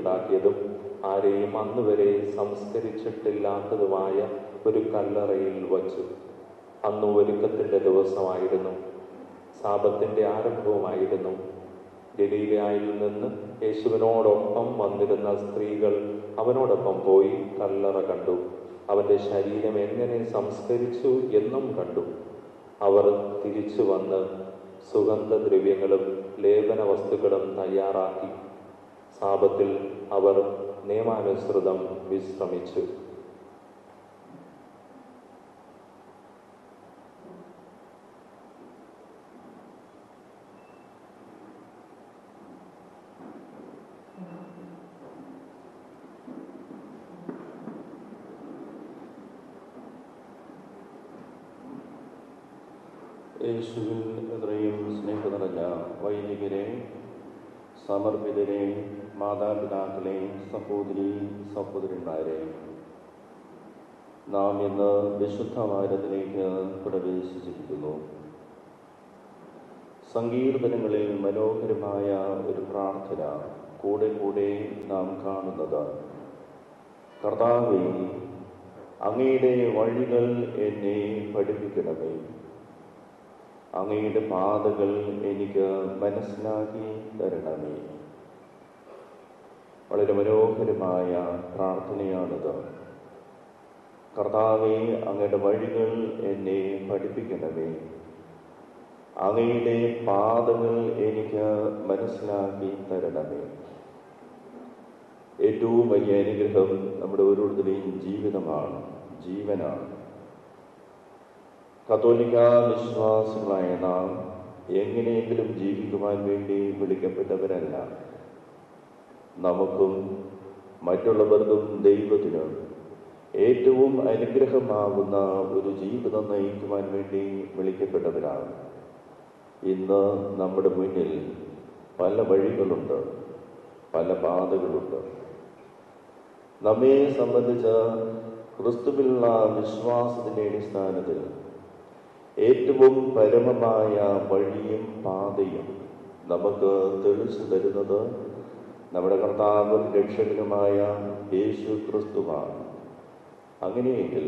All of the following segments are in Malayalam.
ഉണ്ടാക്കിയതും ആരെയും അന്നുവരെ സംസ്കരിച്ചിട്ടില്ലാത്തതുമായ ഒരു കല്ലറയിൽ വച്ചു. അന്ന് ഒരുക്കത്തിന്റെ ദിവസമായിരുന്നു. സാപത്തിന്റെ ആരംഭവുമായിരുന്നു. ഗലീലയായിൽ നിന്ന് യേശുവിനോടൊപ്പം വന്നിരുന്ന സ്ത്രീകൾ അവനോടൊപ്പം പോയി കല്ലറ കണ്ടു. അവന്റെ ശരീരം എങ്ങനെ സംസ്കരിച്ചു എന്നും കണ്ടു. അവർ തിരിച്ചു വന്ന് സുഗന്ധദ്രവ്യങ്ങളും ലേപന വസ്തുക്കളും തയ്യാറാക്കി. സാപത്തിൽ അവർ നിയമാനുസൃതം വിശ്രമിച്ചു. യേശുവിൽ എത്രയും സ്നേഹ വൈദികരെയും സമർപ്പിതരെയും സമർപ്പിതരെ മാതാപിതാക്കളെ സഹോദരി സഹോദരന്മാരെ നാം ഇന്ന് വിശുദ്ധവാരത്തിലേക്ക് പ്രവേശിച്ചിരിക്കുന്നു. സങ്കീർത്തനങ്ങളിൽ മനോഹരമായ ഒരു പ്രാർത്ഥന കൂടെ കൂടെ നാം കാണുന്നത്. കർത്താവേ അങ്ങയുടെ വഴികൾ എന്നെ പഠിപ്പിക്കണമേ. അങ്ങയുടെ പാതകൾ എനിക്ക് മനസ്സിലാക്കി തരണമേ. വളരെ മനോഹരമായ പ്രാർത്ഥനയാണിത്. കർത്താവെ അങ്ങയുടെ വഴികൾ എന്നെ പഠിപ്പിക്കണമേ. അങ്ങയുടെ പാതകൾ എനിക്ക് മനസ്സിലാക്കി തരണമേ. ഏറ്റവും വലിയ അനുഗ്രഹം നമ്മുടെ ഓരോരുത്തരുടെയും ജീവിതമാണ്. ജീവനാണ്. കത്തോലിക്ക വിശ്വാസികളായ നാം എങ്ങനെയെങ്കിലും ജീവിക്കുവാൻ വേണ്ടി വിളിക്കപ്പെട്ടവരല്ല. നമുക്കും മറ്റുള്ളവർക്കും ദൈവത്തിനും ഏറ്റവും അനുഗ്രഹമാകുന്ന ഒരു ജീവിതം നയിക്കുവാൻ വേണ്ടി വിളിക്കപ്പെട്ടവരാണ്. ഇന്ന് നമ്മുടെ മുന്നിൽ പല വഴികളുണ്ട് പല പാതകളുണ്ട്. നമ്മെ സംബന്ധിച്ച് ക്രിസ്തുവിലുള്ള വിശ്വാസത്തിന്റെ അടിസ്ഥാനത്തിൽ ഏറ്റവും പരമമായ വഴിയും പാതയും നമുക്ക് തെളിച്ചു തരുന്നത് നമ്മുടെ കർത്താവും രക്ഷകനുമായ യേശു ക്രിസ്തുവാണ് അങ്ങനെയെങ്കിൽ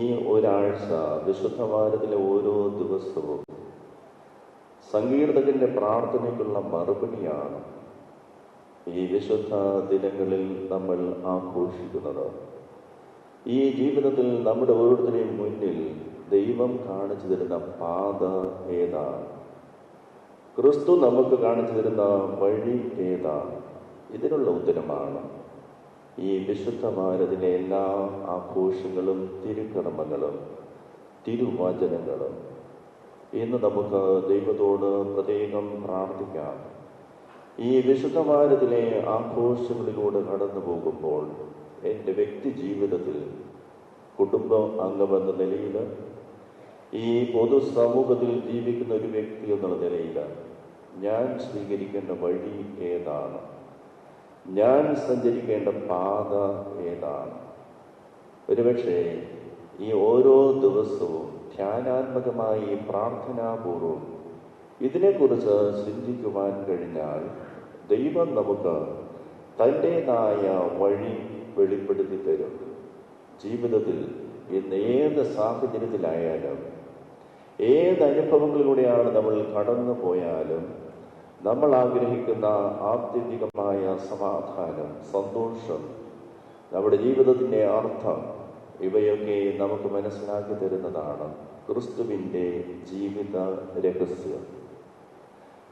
ഈ ഒരാഴ്ച വിശുദ്ധ വാരത്തിലെ ഓരോ ദിവസവും സങ്കീർത്തകന്റെ പ്രാർത്ഥനയ്ക്കുള്ള മറുപടിയാണ് ഈ വിശുദ്ധ ദിനങ്ങളിൽ നമ്മൾ ആഘോഷിക്കുന്നത്. ഈ ജീവിതത്തിൽ നമ്മുടെ ഓരോരുത്തരെയും മുന്നിൽ ദൈവം കാണിച്ചു തരുന്ന പാത ഏതാണ്? ക്രിസ്തു നമുക്ക് കാണിച്ചു തരുന്ന വഴി ഏതാണ് ഇതിനുള്ള ഉത്തരമാണ് ഈ വിശുദ്ധമാരതിലെ എല്ലാ ആഘോഷങ്ങളും തിരുക്കർമ്മങ്ങളും തിരുവചനങ്ങളും. ഇന്ന് നമുക്ക് ദൈവത്തോട് പ്രത്യേകം പ്രാർത്ഥിക്കാം. ഈ വിശുദ്ധമാരതിലെ ആഘോഷങ്ങളിലൂടെ കടന്നു പോകുമ്പോൾ എന്റെ വ്യക്തി ജീവിതത്തിൽ കുടുംബ അംഗമെന്ന നിലയിൽ ഈ പൊതു സമൂഹത്തിൽ ജീവിക്കുന്ന ഒരു വ്യക്തി എന്നുള്ള നിലയിൽ ഞാൻ സ്വീകരിക്കേണ്ട വഴി ഏതാണ്? ഞാൻ സഞ്ചരിക്കേണ്ട പാത ഏതാണ്? ഒരുപക്ഷെ ഈ ഓരോ ദിവസവും ധ്യാനാത്മകമായി പ്രാർത്ഥനാപൂർവം ഇതിനെക്കുറിച്ച് ചിന്തിക്കുവാൻ കഴിഞ്ഞാൽ ദൈവം നമുക്ക് തന്റെതായ വഴി വെളിപ്പെടുത്തി തരും. ജീവിതത്തിൽ ഇന്ന് ഏത് സാഹചര്യത്തിലായാലും ഏത് അനുഭവങ്ങളിലൂടെയാണ് നമ്മൾ കടന്നു പോയാലും നമ്മൾ ആഗ്രഹിക്കുന്ന ആത്യന്തികമായ സമാധാനം സന്തോഷം നമ്മുടെ ജീവിതത്തിന്റെ അർത്ഥം ഇവയൊക്കെ നമുക്ക് മനസ്സിലാക്കി തരുന്നതാണ് ക്രിസ്തുവിന്റെ ജീവിത രഹസ്യം.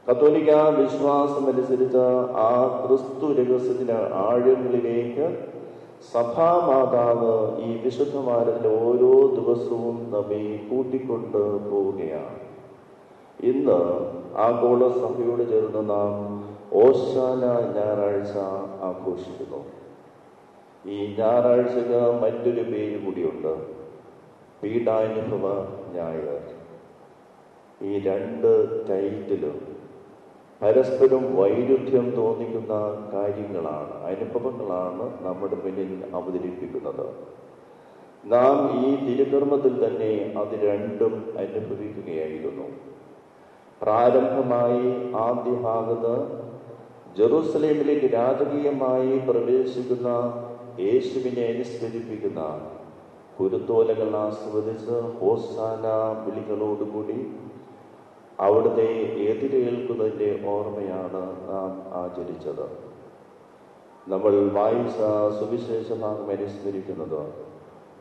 കത്തോലിക്ക വിശ്വാസം അനുസരിച്ച് ആ ക്രിസ്തു രഹസ്യത്തിന് ആഴങ്ങളിലേക്ക് സഭാമാതാവ് ഈ വിശുദ്ധമാരത്തിലെ ഓരോ ദിവസവും നമ്മെ കൂട്ടിക്കൊണ്ട് പോവുകയാണ്. ഇന്ന് ആഗോള സഭയോട് ചേർന്ന് നാം ഓശാന ഞായറാഴ്ച ആഘോഷിക്കുന്നു. ഈ ഞായറാഴ്ചക്ക് മറ്റൊരു പേര് കൂടിയുണ്ട്. പീഡാനുഭവ ഞായർ. ഈ രണ്ട് ടൈറ്റിലും പരസ്പരം വൈരുദ്ധ്യം തോന്നിക്കുന്ന കാര്യങ്ങളാണ് അനുഭവങ്ങളാണ് നമ്മുടെ മുന്നിൽ അവതരിപ്പിക്കുന്നത്. നാം ഈ തിരുധർമ്മത്തിൽ തന്നെ അത് രണ്ടും അനുഭവിക്കുകയായിരുന്നു. പ്രാരംഭമായി ആദ്യ ഭാഗത്ത് ജെറൂസലേമിലേക്ക് രാജകീയമായി പ്രവേശിക്കുന്ന യേശുവിനെ അനുസ്മരിപ്പിക്കുന്ന കുരുത്തോലകൾ ആസ്വദിച്ച് ഹോസാന വിളികളോടുകൂടി അവിടുത്തെ എതിരേൽക്കുന്നതിന്റെ ഓർമ്മയാണ് നാം ആചരിച്ചത്. നമ്മൾ വായിച്ച സുവിശേഷ ഭാഗം അനുസ്മരിക്കുന്നത്.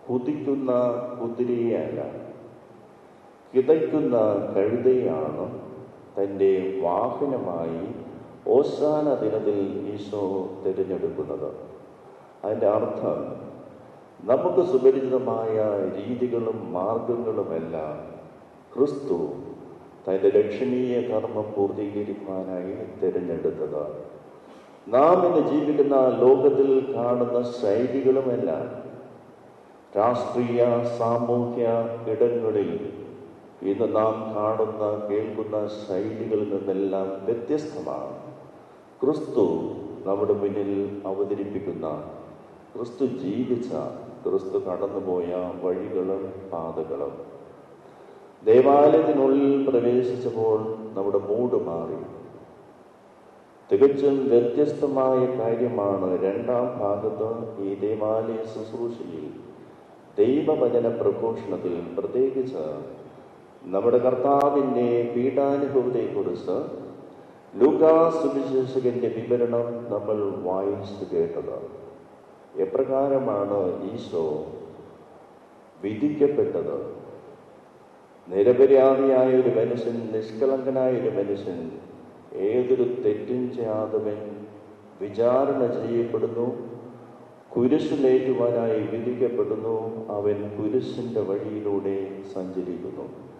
കുതിക്കുന്ന കുതിരയല്ല കിതയ്ക്കുന്ന കഴുതയാണ് തന്റെ വാഹനമായി ഓസാന ദിനത്തിൽ ഈശോ തിരഞ്ഞെടുക്കുന്നത്. അതിന്റെ അർത്ഥം നമുക്ക് സുപരിചിതമായ രീതികളും മാർഗങ്ങളുമെല്ലാം ക്രിസ്തു തന്റെ ലക്ഷണീയ കർമ്മം പൂർത്തീകരിക്കുവാനായി തിരഞ്ഞെടുത്തത്. നാം ഇന്ന് ജീവിക്കുന്ന ലോകത്തിൽ കാണുന്ന ശൈലികളുമെല്ലാം രാഷ്ട്രീയ സാമൂഹ്യ ഇടങ്ങളിൽ ഇന്ന് നാം കാണുന്ന കേൾക്കുന്ന ശൈലികളിൽ നിന്നെല്ലാം വ്യത്യസ്തമാണ്. ക്രിസ്തു നമ്മുടെ മുന്നിൽ അവതരിപ്പിക്കുന്ന ക്രിസ്തു ജീവിച്ച ക്രിസ്തു കടന്നുപോയ വഴികളും പാതകളും. ദേവാലയത്തിനുള്ളിൽ പ്രവേശിച്ചപ്പോൾ നമ്മുടെ മൂട് മാറി. തികച്ചും വ്യത്യസ്തമായ കാര്യമാണ് രണ്ടാം ഭാഗത്ത് ഈ ദേവാലയ ശുശ്രൂഷയിൽ ദൈവവചന പ്രഘോഷണത്തിൽ പ്രത്യേകിച്ച് നമ്മുടെ കർത്താവിന്റെ പീഡാനുഭവത്തെക്കുറിച്ച് ലൂക്കാ സുവിശേഷകന്റെ വിവരണം നമ്മൾ വായിച്ചു കേട്ടത്. എപ്രകാരമാണ് ഈശോ വിധിക്കപ്പെട്ടത്? നിരപരാധിയായ ഒരു മനുഷ്യൻ നിഷ്കളങ്കനായ ഒരു മനുഷ്യൻ ഏതൊരു തെറ്റും ചെയ്യാതവൻ വിചാരണ ചെയ്യപ്പെടുന്നു കുരിശിലേറ്റുവാനായി വിധിക്കപ്പെടുന്നു അവൻ കുരിശിന്റെ വഴിയിലൂടെ സഞ്ചരിക്കുന്നു.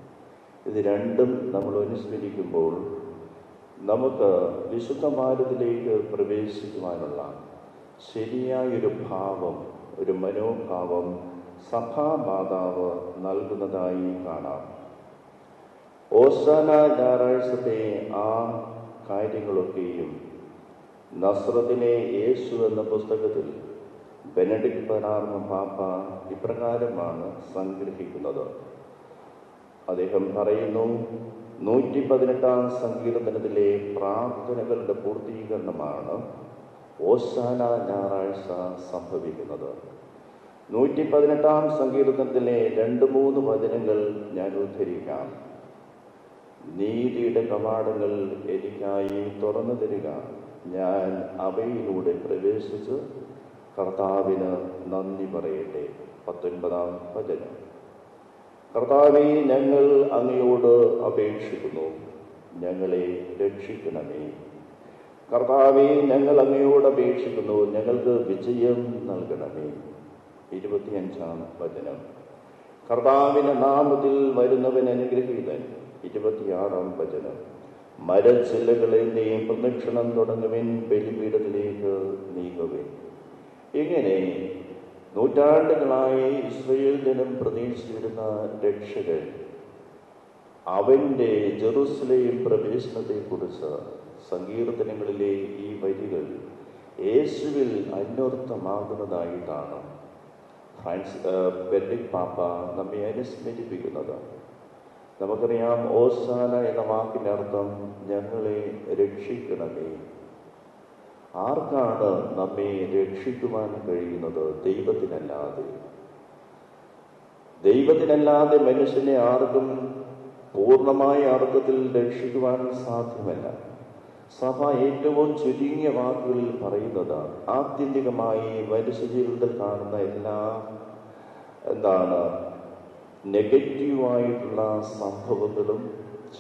ഇത് രണ്ടും നമ്മൾ അനുസ്മരിക്കുമ്പോൾ നമുക്ക് വിശുദ്ധ മാരത്തിലേക്ക് പ്രവേശിക്കുവാനുള്ള ശരിയായൊരു ഭാവം ഒരു മനോഭാവം സഭാമാതാവ് നൽകുന്നതായി കാണാം. ഓസാന ഞായറാഴ്ചത്തെ ആ കാര്യങ്ങളൊക്കെയും നസ്രത്തിനെ യേശു എന്ന പുസ്തകത്തിൽ ബെനഡിക് പനാർമ പാപ്പ ഇപ്രകാരമാണ് സംഗ്രഹിക്കുന്നത്. അദ്ദേഹം പറയുന്നു നൂറ്റി പതിനെട്ടാം സങ്കീർത്തനത്തിലെ പ്രാർത്ഥനകളുടെ പൂർത്തീകരണമാണ് ഓശാന ഞായറാഴ്ച സംഭവിക്കുന്നത്. നൂറ്റി പതിനെട്ടാം സങ്കീർത്തനത്തിലെ രണ്ട് മൂന്ന് വചനങ്ങൾ ഞാൻ ഉദ്ധരിക്കാം. നീതിയുടെ കവാടങ്ങൾ എനിക്കായി തുറന്നു തരിക. ഞാൻ അവയിലൂടെ പ്രവേശിച്ച് കർത്താവിന് നന്ദി പറയട്ടെ. പത്തൊൻപതാം വചനം. കർത്താവെ ഞങ്ങൾ അങ്ങയോട് അപേക്ഷിക്കുന്നു. ഞങ്ങളെ രക്ഷിക്കണമേ. കർത്താവെ ഞങ്ങൾ അങ്ങയോട് അപേക്ഷിക്കുന്നു. ഞങ്ങൾക്ക് വിജയം നൽകണമേ. ഇരുപത്തിയഞ്ചാം വചനം. കർത്താവിന്റെ നാമത്തിൽ വരുന്നവൻ അനുഗ്രഹീതൻ. ഇരുപത്തിയാറാം വചനം. മരച്ചില്ലകളെന്റെയും പ്രദക്ഷിണം തുടങ്ങുവിൻ ബലിപീഠത്തിലേക്ക് നീങ്ങുവിൻ. ഇങ്ങനെ നൂറ്റാണ്ടുകളായി ഇസ്രയേൽ ജനം പ്രതീക്ഷിച്ചിരുന്ന രക്ഷകൻ അവന്റെ ജെറുസലേം പ്രവേശനത്തെക്കുറിച്ച് സങ്കീർത്തനങ്ങളിലെ ഈ വരികൾ യേശുവിൽ അന്വർത്ഥമാകുന്നതായിട്ടാണ് ഫ്രാൻസ് ബെന്നിക് പാപ്പ നമ്മെ അനുസ്മരിപ്പിക്കുന്നത്. നമുക്കറിയാം ഓസാന എന്ന വാക്കിനർത്ഥം ഞങ്ങളെ രക്ഷിക്കണമേ. ആർക്കാണ് നമ്മെ രക്ഷിക്കുവാൻ കഴിയുന്നത്? ദൈവത്തിനല്ലാതെ. ദൈവത്തിനല്ലാതെ മനുഷ്യനെ ആർക്കും പൂർണമായ അർത്ഥത്തിൽ രക്ഷിക്കുവാൻ സാധ്യമല്ല. സഭ ഏറ്റവും ചുരുങ്ങിയ വാക്കുകളിൽ പറയുന്നത് ആത്യന്തികമായി മനുഷ്യ ജീവിതത്തിൽ കാണുന്ന എല്ലാ എന്താണ് നെഗറ്റീവായിട്ടുള്ള സംഭവങ്ങളും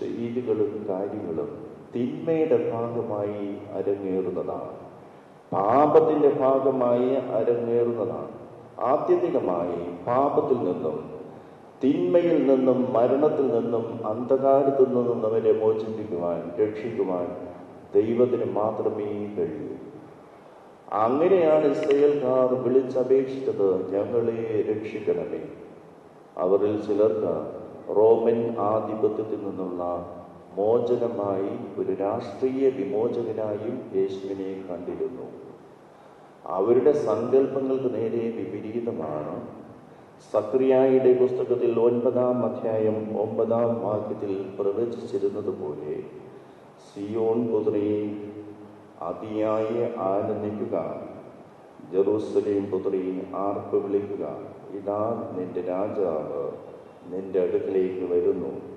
ചെയ്തികളും കാര്യങ്ങളും തിന്മയുടെ ഭാഗമായി അരങ്ങേറുന്നതാണ്. പാപത്തിന്റെ ഭാഗമായി അരങ്ങേറുന്നതാണ്. ആത്യന്തികമായി പാപത്തിൽ നിന്നും തിന്മയിൽ നിന്നും മരണത്തിൽ നിന്നും അന്ധകാരത്തിൽ നിന്നും അവരെ മോചിപ്പിക്കുവാൻ രക്ഷിക്കുവാൻ ദൈവത്തിന് മാത്രമേ കഴിയൂ. അങ്ങനെയാണ് ഇസ്രയേൽക്കാർ വിളിച്ചപേക്ഷിച്ചത് ഞങ്ങളെ രക്ഷിക്കണമേ. അവരിൽ ചിലർക്ക് റോമൻ ആധിപത്യത്തിൽ നിന്നുള്ള മോചനമായി ഒരു രാഷ്ട്രീയ വിമോചകനായും യേശുവിനെ കണ്ടിരുന്നു. അവരുടെ സങ്കല്പങ്ങൾക്ക് നേരെ വിപരീതമാണ്. സക്രിയായുടെ പുസ്തകത്തിൽ ഒൻപതാം അധ്യായം ഒമ്പതാം വാക്യത്തിൽ പ്രവചിച്ചിരുന്നത് പോലെ സിയോൺ പുത്രിയെ അതിയായി ആനന്ദിക്കുക ജെറൂസലേം പുത്രി ആർപ്പ് വിളിക്കുക ഇതാ നിന്റെ രാജാവ് നിന്റെ അടുക്കലേക്ക് വരുന്നു.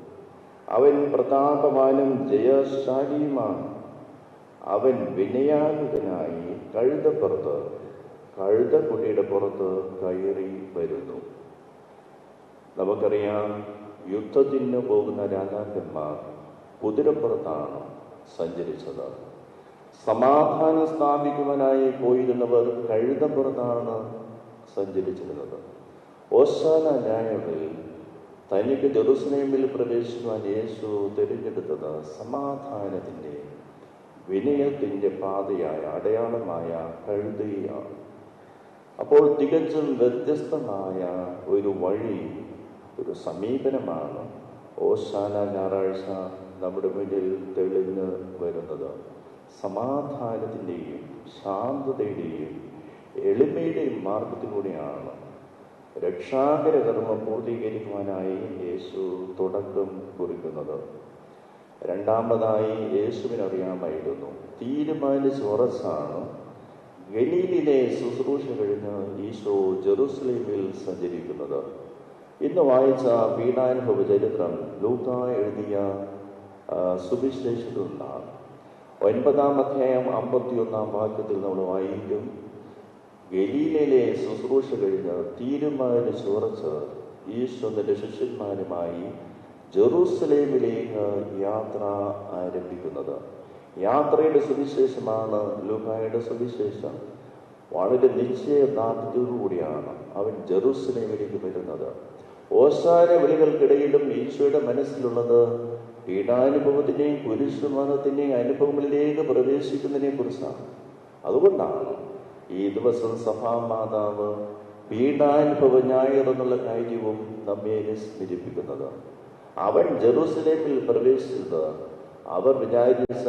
അവൻ പ്രതാപവാനും ജയശാലിയുമാണ്. അവൻ വിനയാനുതനായി കഴുതപ്പുറത്ത് കഴുതക്കുട്ടിയുടെ പുറത്ത് കയറി വരുന്നു. നമുക്കറിയാം യുദ്ധത്തിന് പോകുന്ന രാജാക്കന്മാർ കുതിരപ്പുറത്താണ് സഞ്ചരിച്ചത്. സമാധാനം സ്ഥാപിക്കുവാനായി പോയിരുന്നവർ കഴുതപ്പുറത്താണ് സഞ്ചരിച്ചിരുന്നത്. ഓശാന ന്യായങ്ങളിൽ തനിക്ക് ജെറുസലേമിൽ പ്രവേശിക്കുവാൻ യേശു തിരഞ്ഞെടുത്തത് സമാധാനത്തിന്റെ വിനയത്തിന്റെ പാതയായ അടയാളമായ കഴുതയാണ്. അപ്പോൾ തികച്ചും വ്യത്യസ്തമായ ഒരു വഴി ഒരു സമീപനമാണ് ഓശാന ഞായറാഴ്ച നമ്മുടെ മുന്നിൽ തെളിഞ്ഞ് വരുന്നത്. സമാധാനത്തിന്റെയും ശാന്തതയുടെയും എളിമയുടെയും മാർഗത്തിലൂടെയാണ് രക്ഷാകര കർമ്മം പൂർത്തീകരിക്കുവാനായി യേശു തുടക്കം കുറിക്കുന്നത്. രണ്ടാമതായി യേശുവിനറിയാമായിരുന്നു തീരുമാനിച്ച് ഉറച്ചാണ് ഗലീലിലെ ശുശ്രൂഷ കഴിഞ്ഞ് ഈശോ ജെറുസലേമിൽ സഞ്ചരിക്കുന്നത്. ഇന്ന് വായിച്ച പീഡാനുഭവ ചരിത്രം ലൂക്ക എഴുതിയ സുവിശേഷത്തിൽ നിന്നാണ് ഒൻപതാം അധ്യായം അമ്പത്തിയൊന്നാം വാക്യത്തിൽ നമ്മൾ വായിക്കും ഗലീലയിലെ ശുശ്രൂഷ കഴിഞ്ഞ് തീരുമാനിച്ച് ഉറച്ച് ഈശോ ശിഷ്യന്മാരുമായി ജെറൂസലേമിലേക്ക് യാത്ര ആരംഭിക്കുന്നത്. യാത്രയുടെ സുവിശേഷമാണ് ലുഹായുടെ സുവിശേഷം. വളരെ നിശ്ചയദാർഢ്യത്തോടുകൂടിയാണ് അവൻ ജെറൂസലേമിലേക്ക് വരുന്നത്. ഓശാന വിളികൾക്കിടയിലും ഈശോയുടെ മനസ്സിലുള്ളത് പീഡാനുഭവത്തിന്റെയും കുരിശുമതത്തിന്റെയും അനുഭവങ്ങളിലേക്ക് പ്രവേശിക്കുന്നതിനെ കുറിച്ചാണ് അതുകൊണ്ടാണ് ഈ ദിവസം സഭാമാതാവ് പീഡാനുഭവ ഞായർ എന്നുള്ള കാര്യവും നമ്മെ സ്മരിപ്പിക്കുന്നത്. അവൻ ജെറൂസലേമിൽ പ്രവേശിച്ചത് അവർ വിചാരിച്ച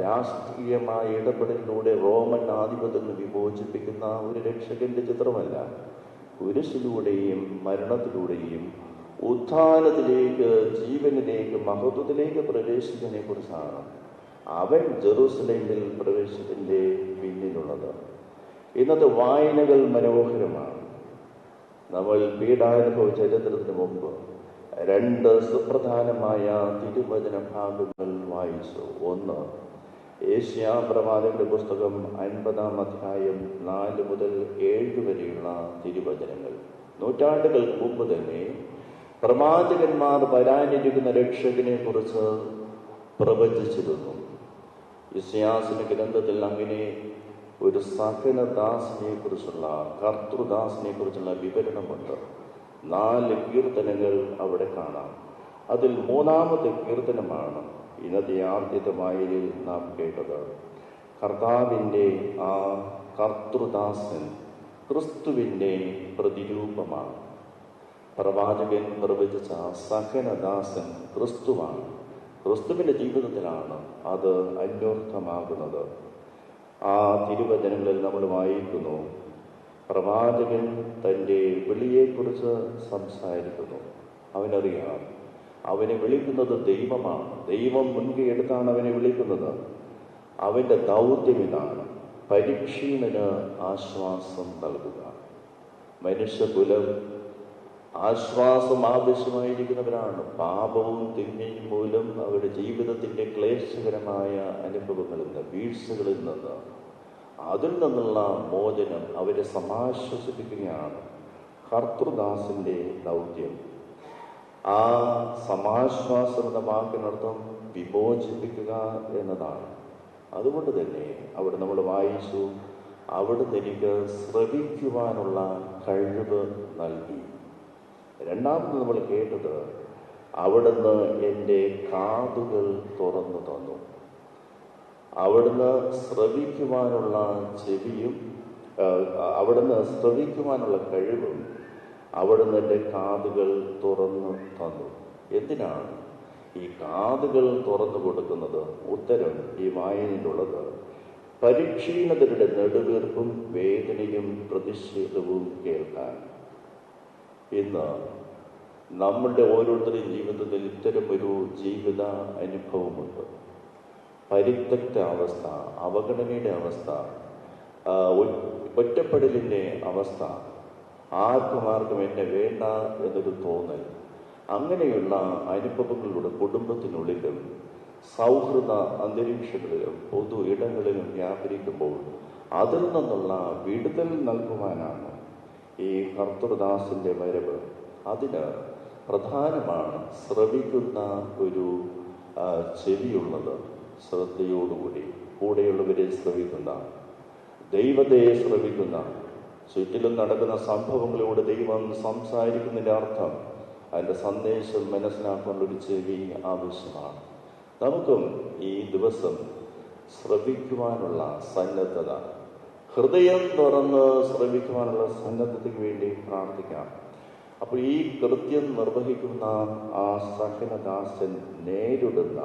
രാഷ്ട്രീയമായ ഇടപെടലിലൂടെ റോമൻ ആധിപത്യത്തിൽ വിമോചിപ്പിക്കുന്ന ഒരു രക്ഷകന്റെ ചിത്രമല്ല. കുരിശിലൂടെയും മരണത്തിലൂടെയും ഉത്ഥാനത്തിലേക്ക് ജീവനിലേക്ക് മഹത്വത്തിലേക്ക് പ്രവേശിക്കുന്നതിനെ കുറിച്ചാണ് അവൻ ജെറൂസലേമിൽ പ്രവേശത്തിന്റെ പിന്നിലുള്ളത്. ഇന്നത്തെ വായനകൾ മനോഹരമാണ്. നമ്മൾ പീഡാനുഭവ ചരിത്രത്തിന് മുമ്പ് രണ്ട് സുപ്രധാനമായ തിരുവചന ഭാഗങ്ങൾ വായിച്ചു. ഒന്ന് ഏഷ്യാ പ്രവാചകന്റെ പുസ്തകം അൻപതാം അധ്യായം നാല് മുതൽ ഏഴ് വരെയുള്ള തിരുവചനങ്ങൾ. നൂറ്റാണ്ടുകൾക്ക് മുമ്പ് തന്നെ പ്രവാചകന്മാർ വരാനിരിക്കുന്ന രക്ഷകനെ കുറിച്ച് പ്രവചിച്ചിരുന്നു. ഇസ്യാസിന്റെ ഗ്രന്ഥത്തിൽ അങ്ങനെ ഒരു സഹനദാസിനെ കുറിച്ചുള്ള കർത്തൃദാസിനെ കുറിച്ചുള്ള വിവരണമുണ്ട്. നാല് കീർത്തനങ്ങൾ അവിടെ കാണാം. അതിൽ മൂന്നാമത്തെ കീർത്തനമാണ് ഇന്നത്തെ ആദ്യത്തെ വായനയിൽ നാം കേട്ടത്. കർത്താവിന്റെ ആ കർത്തൃദാസൻ ക്രിസ്തുവിന്റെ പ്രതിരൂപമാണ്. പ്രവാചകൻ പ്രവചിച്ച സഹനദാസൻ ക്രിസ്തുവാണ്. ക്രിസ്തുവിന്റെ ജീവിതത്തിലാണ് അത് അന്വർത്ഥമാകുന്നത്. ആ തിരുവചനങ്ങളിൽ നമ്മൾ വായിക്കുന്നു. പ്രവാചകൻ തന്റെ വിളിയെക്കുറിച്ച് സംസാരിക്കുന്നു. അവനറിയാം അവനെ വിളിക്കുന്നത് ദൈവമാണ്. ദൈവം മുൻകൈ എടുത്താണ് അവനെ വിളിക്കുന്നത്. അവന്റെ ദൗത്യം ഇതാണ്. പരീക്ഷീണന് ആശ്വാസം നൽകുക. മനുഷ്യകുലം ആശ്വാസം ആവശ്യമായിരിക്കുന്നവരാണ്. പാപവും തിന്മയും മൂലം അവരുടെ ജീവിതത്തിന്റെ ക്ലേശകരമായ അനുഭവങ്ങളിൽ നിന്ന് വീഴ്ചകളിൽ നിന്ന്. അതിൽ നിന്നുള്ള മോചനം അവരെ സമാശ്വസിപ്പിക്കുകയാണ് കർത്തൃദാസിന്റെ ദൗത്യം. ആ സമാശ്വാസം എന്ന വാക്കിനർത്ഥം വിമോചിപ്പിക്കുക എന്നതാണ്. അതുകൊണ്ട് തന്നെ അവിടെ നമ്മൾ വായിച്ചു അവിടുന്ന് എനിക്ക് ശ്രവിക്കുവാനുള്ള കഴിവ് നൽകി. രണ്ടാമത് നമ്മൾ കേട്ടത് അവിടുന്ന് എന്റെ കാതുകൾ തുറന്നു തന്നു. അവിടുന്ന് ശ്രവിക്കുവാനുള്ള ചെവിയും അവിടുന്ന് ശ്രവിക്കുവാനുള്ള കഴിവും അവിടുന്ന് എന്റെ കാതുകൾ തുറന്നു തന്നു. എന്തിനാണ് ഈ കാതുകൾ തുറന്നു കൊടുക്കുന്നത്? ഉത്തരം ഈ വായനയിലുള്ളത്. പരിക്ഷീണതരുടെ നെടുവീർപ്പും വേദനയും പ്രതിഷേധവും കേൾക്കാൻ. ഇന്ന് നമ്മളുടെ ഓരോരുത്തരുടെയും ജീവിതത്തിൽ ഇത്തരം ഒരു ജീവിത അനുഭവമുണ്ട്. പരിത്യക്ത അവസ്ഥ അവഗണനയുടെ അവസ്ഥ ഒറ്റപ്പെടലിന്റെ അവസ്ഥ ആർക്കും ആർക്കും എന്നെ വേണ്ട എന്നൊരു തോന്നൽ അങ്ങനെയുള്ള അനുഭവങ്ങളുടെ കുടുംബത്തിനുള്ളിലും സൗഹൃദ അന്തരീക്ഷങ്ങളിലും പൊതു ഇടങ്ങളിലും വ്യാപരിക്കുമ്പോൾ അതിൽ നിന്നുള്ള വിടുതൽ നൽകുവാനാണ് ഈ കർത്തൃദാസിന്റെ വരവ്. അതിന് പ്രധാനമാണ് ശ്രവിക്കുന്ന ഒരു ചെവിയുള്ളത് ശ്രദ്ധയോടുകൂടി. കൂടെയുള്ളവരെ ശ്രവിക്കുന്ന ദൈവത്തെ ശ്രവിക്കുന്ന ചുറ്റിലും നടക്കുന്ന സംഭവങ്ങളോട് ദൈവം സംസാരിക്കുന്നതിന്റെ അർത്ഥം അതിന്റെ സന്ദേശം മനസ്സിലാക്കാനുള്ള ഒരു ചെവി ആവശ്യമാണ്. നമുക്കും ഈ ദിവസം ശ്രവിക്കുവാനുള്ള സന്നദ്ധത ഹൃദയം തുറന്ന് ശ്രമിക്കുവാനുള്ള സന്നദ്ധതയ്ക്ക് വേണ്ടി പ്രാർത്ഥിക്കാം. അപ്പോൾ ഈ കൃത്യം നിർവഹിക്കുന്ന ആ സഹനദാസൻ നേരിടുന്ന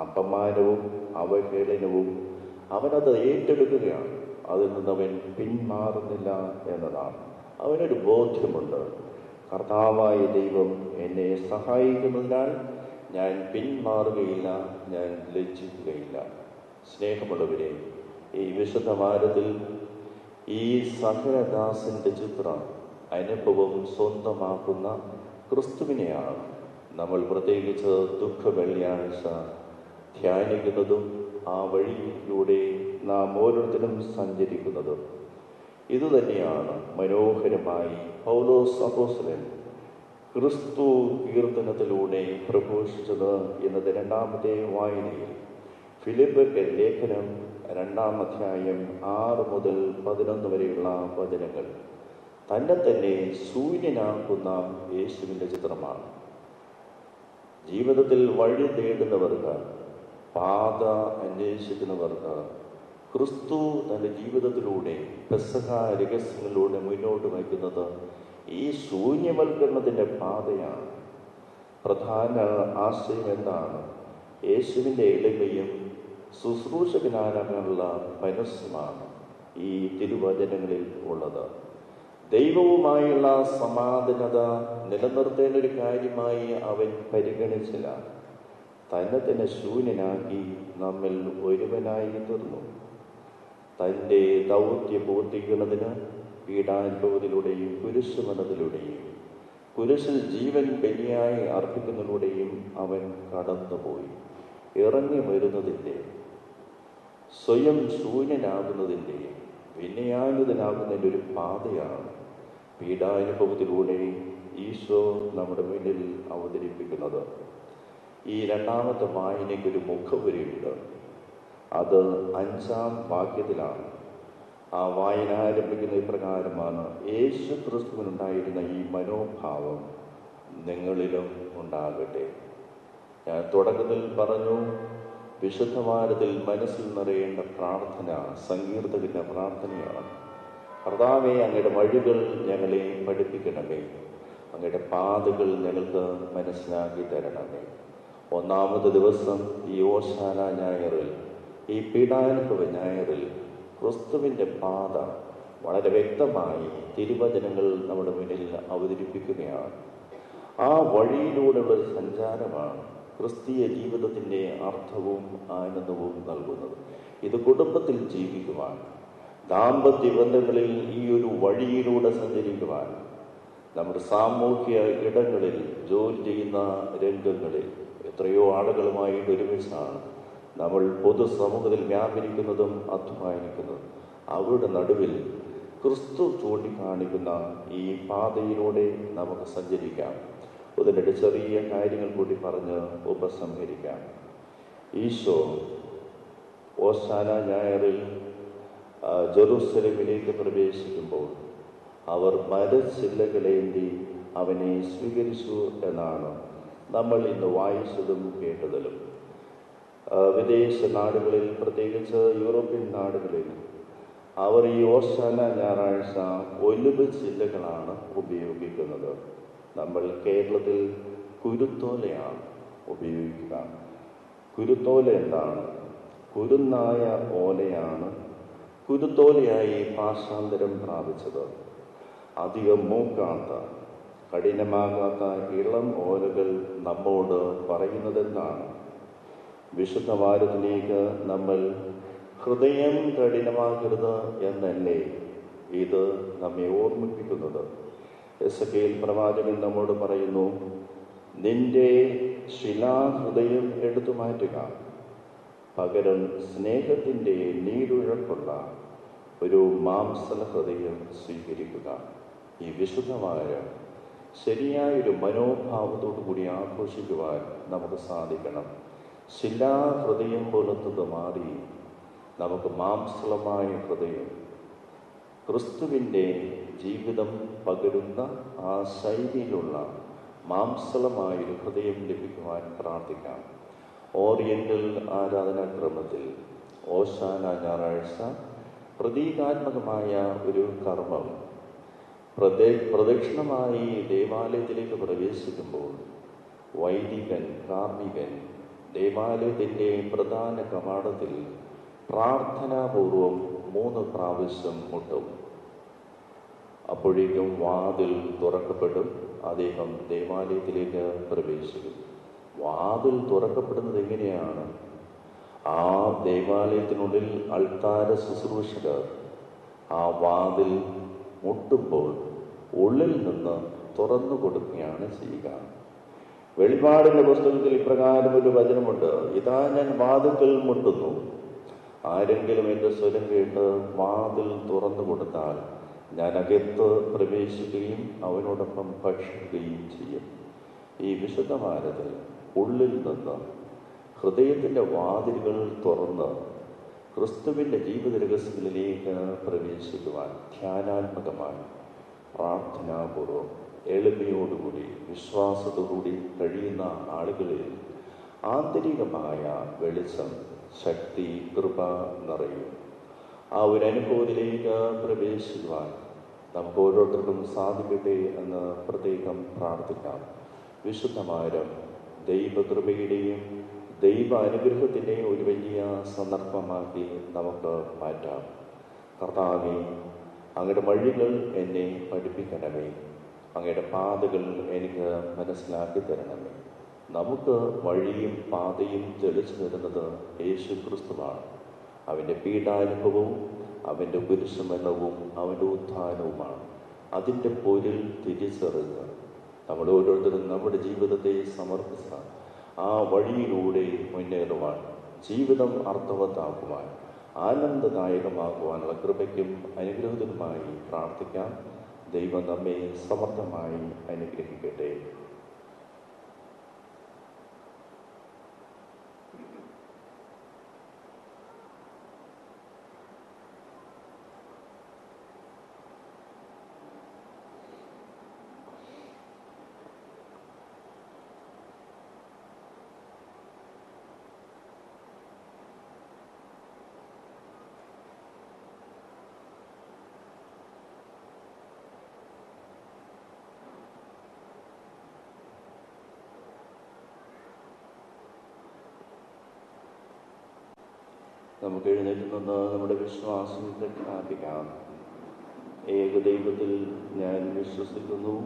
അപമാനവും അവഹേളനവും അവനത് ഏറ്റെടുക്കുകയാണ്. അതിൽ നിന്നവൻ പിന്മാറുന്നില്ല എന്നതാണ്. അവനൊരു ബോധ്യമുണ്ട്. കർത്താവായ ദൈവം എന്നെ സഹായിക്കുന്നതിനാൽ ഞാൻ പിന്മാറുകയില്ല ഞാൻ ലജ്ജിക്കുകയില്ല. സ്നേഹമുള്ളവരെ ഈ വിശുദ്ധ വാരത്തിൽ ഈ സഹരദാസിന്റെ ചിത്രം അനുഭവം സ്വന്തമാക്കുന്ന ക്രിസ്തുവിനെയാണ്. നമ്മൾ പ്രത്യേകിച്ച് ദുഃഖ വെള്ളിയാഴ്ച ധ്യാനിക്കുന്നതും ആ വഴിയിലൂടെ നാം ഓരോരുത്തരും സഞ്ചരിക്കുന്നതും. ഇതുതന്നെയാണ് മനോഹരമായി പൗലോസ് അപ്പോസ്തലൻ ക്രിസ്തു കീർത്തനത്തിലൂടെ പ്രഘോഷിച്ചത് എന്നത് രണ്ടാമത്തെ വായനയിൽ. ഫിലിപ്പ് ലേഖനം രണ്ടാം അധ്യായം ആറ് മുതൽ പതിനൊന്ന് വരെയുള്ള വചനങ്ങൾ. തന്നെ തന്നെ ശൂന്യനാക്കുന്ന യേശുവിന്റെ ചിത്രമാണ്. ജീവിതത്തിൽ വഴി തേടുന്നവർക്ക് പാത അന്വേഷിക്കുന്നവർക്ക് ക്രിസ്തു തന്റെ ജീവിതത്തിലൂടെ പെസഹ രഹസ്യങ്ങളിലൂടെ മുന്നോട്ട് വയ്ക്കുന്നത് ഈ ശൂന്യവൽക്കരണത്തിന്റെ പാതയാണ്. പ്രധാന ആശയം എന്താണ്? യേശുവിന്റെ എളിമയും ശുശ്രൂഷകനാകാനുള്ള മനസ്സുമാണ് ഈ തിരുവചനങ്ങളിൽ ഉള്ളത്. ദൈവവുമായുള്ള സമാധാനത നിലനിർത്തേണ്ട ഒരു കാര്യമായി അവൻ പരിഗണിച്ചില്ല. തന്നെ തന്നെ ശൂന്യനാക്കി നമ്മിൽ ഒരുവനായി തീർന്നു. തന്റെ ദൗത്യ പൂർത്തിക്കുന്നതിന് പീഡാനുഭവത്തിലൂടെയും കുരിശുമരണത്തിലൂടെയും കുരിശിൽ ജീവൻ ബലിയായി അർപ്പിക്കുന്നതിലൂടെയും അവൻ കടന്നുപോയി. ഇറങ്ങി വരുന്നതിന്റെ സ്വയം ശൂന്യനാകുന്നതിന്റെ വിനയാനുതനാകുന്നതിന്റെ ഒരു പാതയാണ് പീഡാനുഭവത്തിലൂടെ ഈശോ നമ്മുടെ മുന്നിൽ അവതരിപ്പിക്കുന്നത്. ഈ രണ്ടാമത്തെ വായനയ്ക്ക് ഒരു മുഖവുരയുണ്ട്. അത് അഞ്ചാം വാക്യത്തിലാണ്. ആ വായന ആരംഭിക്കുന്ന ഇപ്രകാരമാണ് യേശു ക്രിസ്തുവിനുണ്ടായിരുന്ന ഈ മനോഭാവം നിങ്ങളിലും ഉണ്ടാകട്ടെ. ഞാൻ തുടക്കത്തിൽ പറഞ്ഞു വിശുദ്ധവാരത്തിൽ മനസ്സിൽ നിറയേണ്ട പ്രാർത്ഥന സങ്കീർത്തകന്റെ പ്രാർത്ഥനയാണ്. കർത്താവെ അങ്ങയുടെ വഴികൾ ഞങ്ങളെ പഠിപ്പിക്കണമേ. അങ്ങയുടെ പാതകൾ ഞങ്ങൾക്ക് മനസ്സിലാക്കി തരണമേ. ഒന്നാമത് ദിവസം ഈ ഓശാന ഞായറിൽ ഈ പീഡാനുഭവ ഞായറിൽ ക്രിസ്തുവിന്റെ പാത വളരെ വ്യക്തമായി തിരുവചനങ്ങൾ നമ്മുടെ മുന്നിൽ അവതരിപ്പിക്കുകയാണ്. ആ വഴിയിലൂടെയുള്ള സഞ്ചാരമാണ് ക്രിസ്തീയ ജീവിതത്തിന്റെ അർത്ഥവും ആനന്ദവും നൽകുന്നത്. ഇത് കുടുംബത്തിൽ ജീവിക്കുവാൻ ദാമ്പത്യ ബന്ധങ്ങളിൽ ഈ ഒരു വഴിയിലൂടെ സഞ്ചരിക്കുവാൻ നമ്മുടെ സാമൂഹ്യ ഇടങ്ങളിൽ ജോലി ചെയ്യുന്ന രംഗങ്ങളിൽ എത്രയോ ആളുകളുമായിട്ട് ഒരുമിച്ചാണ് നമ്മൾ പൊതുസമൂഹത്തിൽ വ്യാപരിക്കുന്നതും അധ്വാനിക്കുന്നതും. അവരുടെ നടുവിൽ ക്രിസ്തു ചൂണ്ടിക്കാണിക്കുന്ന ഈ പാതയിലൂടെ നമുക്ക് സഞ്ചരിക്കാം. അതിന്റെ ചെറിയ കാര്യങ്ങൾ കൂടി പറഞ്ഞ് ഉപസംഹരിക്കാം. ഈശോ ഓശാന ഞായറിൽ ജെറൂസലേമിലേക്ക് പ്രവേശിക്കുമ്പോൾ അവർ മരച്ചില്ലകളേന്തി അവനെ സ്വീകരിച്ചു എന്നാണ് നമ്മൾ ഇന്ന് വായിച്ചതും കേട്ടതിലും. വിദേശ നാടുകളിൽ പ്രത്യേകിച്ച് യൂറോപ്യൻ നാടുകളിൽ അവർ ഈ ഓശാന ഞായറാഴ്ച ഒലിവ് ചില്ലകളാണ് ഉപയോഗിക്കുന്നത്. നമ്മൾ കേരളത്തിൽ കുരുത്തോലയാണ് ഉപയോഗിക്കുക. കുരുത്തോല എന്താണ്? കുരുന്നായ ഓലയാണ് കുരുത്തോലയായി ഭാഷാന്തരം പ്രാപിച്ചത്. അധികം മൂക്കാത്ത കഠിനമാകാത്ത ഇളം ഓലകൾ നമ്മോട് പറയുന്നതെന്താണ്? വിശുദ്ധ വാരത്തിലേക്ക് നമ്മൾ ഹൃദയം കഠിനമാകരുത് എന്നല്ലേ ഇത് നമ്മെ ഓർമ്മിപ്പിക്കുന്നത്? എസ് പ്രവാചകൻ നമ്മോട് പറയുന്നു നിന്റെ ശിലാഹൃദയം എടുത്തു മാറ്റുക. പകരം സ്നേഹത്തിന്റെ നീരുഴപ്പുള്ള ഒരു മാംസല ഹൃദയം സ്വീകരിക്കുക. ഈ വിശുദ്ധമായ ശരിയായൊരു മനോഭാവത്തോടു കൂടി ആഘോഷിക്കുവാൻ നമുക്ക് സാധിക്കണം. ശിലാഹൃദയം പോലത്തത് മാറി നമുക്ക് മാംസളമായ ഹൃദയം ക്രിസ്തുവിന്റെ ജീവിതം പകരുന്ന ആ ശൈലിയിലുള്ള മാംസളമായൊരു ഹൃദയം ലഭിക്കുവാൻ പ്രാർത്ഥിക്കാം. ഓറിയന്റൽ ആരാധനാക്രമത്തിൽ ഓശാന ഞായറാഴ്ച പ്രതീകാത്മകമായ ഒരു കർമ്മം. പ്രദേ പ്രദക്ഷിണമായി ദേവാലയത്തിലേക്ക് പ്രവേശിക്കുമ്പോൾ വൈദികൻ കാർമികൻ ദേവാലയത്തിന്റെ പ്രധാന കവാടത്തിൽ പ്രാർത്ഥനാപൂർവം മൂന്ന് പ്രാവശ്യം മുട്ടും. അപ്പോഴേക്കും വാതിൽ തുറക്കപ്പെടും. അദ്ദേഹം ദേവാലയത്തിലേക്ക് പ്രവേശിക്കും. വാതിൽ തുറക്കപ്പെടുന്നത് എങ്ങനെയാണ്? ആ ദേവാലയത്തിനുള്ളിൽ അൾത്താര ശുശ്രൂഷകർ ആ വാതിൽ മുട്ടുമ്പോൾ ഉള്ളിൽ നിന്ന് തുറന്നു കൊടുക്കുകയാണ് ചെയ്യുക. വെളിപാടിന്റെ പുസ്തകത്തിൽ ഇപ്രകാരം ഒരു വചനമുണ്ട്. ഇതാ ഞാൻ വാതിൽക്കൽ മുട്ടുന്നു. ആരെങ്കിലും എന്റെ സ്വരം കേട്ട് വാതിൽ തുറന്നു കൊടുത്താൽ ഞാൻ അകത്ത് പ്രവേശിക്കുകയും അവനോടൊപ്പം ഭക്ഷിക്കുകയും ചെയ്യും. ഈ വിശുദ്ധമാരതിൽ ഉള്ളിൽ നിന്ന് ഹൃദയത്തിന്റെ വാതിലുകൾ തുറന്ന് ക്രിസ്തുവിന്റെ ജീവിത രഹസ്യങ്ങളിലേക്ക് പ്രവേശിക്കുവാൻ ധ്യാനാത്മകമായി പ്രാർത്ഥനാപൂർവം എളിമയോടുകൂടി വിശ്വാസത്തോടുകൂടി കഴിയുന്ന ആളുകളിൽ ആന്തരികമായ വെളിച്ചം ശക്തി കൃപ നിറയും. ആ ഒരു അനുഭവത്തിലേക്ക് പ്രവേശിക്കുവാൻ നമുക്ക് ഓരോരുത്തർക്കും സാധിക്കട്ടെ എന്ന് പ്രത്യേകം പ്രാർത്ഥിക്കാം. വിശുദ്ധമാരം ദൈവകൃപയുടെയും ദൈവ അനുഗ്രഹത്തിന്റെയും ഒരു വലിയ സന്ദർഭമാക്കി നമുക്ക് മാറ്റാം. കർത്താവെ അങ്ങയുടെ വഴികൾ എന്നെ പഠിപ്പിക്കണമേ. അങ്ങയുടെ പാതകൾ എനിക്ക് മനസ്സിലാക്കി തരണമേ. നമുക്ക് വഴിയും പാതയും തെളിച്ചു തരുന്നത് യേശു ക്രിസ്തുവാണ് അവന്റെ പീഡാനുഭവവും അവന്റെ കുരിശുമരണവും അവന്റെ ഉത്ഥാനവുമാണ്. അതിന്റെ പൊരിൽ തിരിച്ചറിഞ്ഞ് നമ്മൾ ഓരോരുത്തരും നമ്മുടെ ജീവിതത്തെ സമർപ്പിച്ച ആ വഴിയിലൂടെ മുന്നേറുവാൻ ജീവിതം അർത്ഥവത്താക്കുവാൻ ആനന്ദദായകമാക്കുവാനുള്ള കൃപയ്ക്കും അനുഗ്രഹത്തിനുമായി പ്രാർത്ഥിക്കാം. ദൈവം നമ്മെ സമർത്ഥമായി അനുഗ്രഹിക്കട്ടെ. നമുക്ക് എഴുന്നേറ്റ് നിന്ന് നമ്മുടെ വിശ്വാസം പ്രഖ്യാപിക്കാം. ഏകദൈവത്തിൽ ഞാൻ വിശ്വസിക്കുന്നു.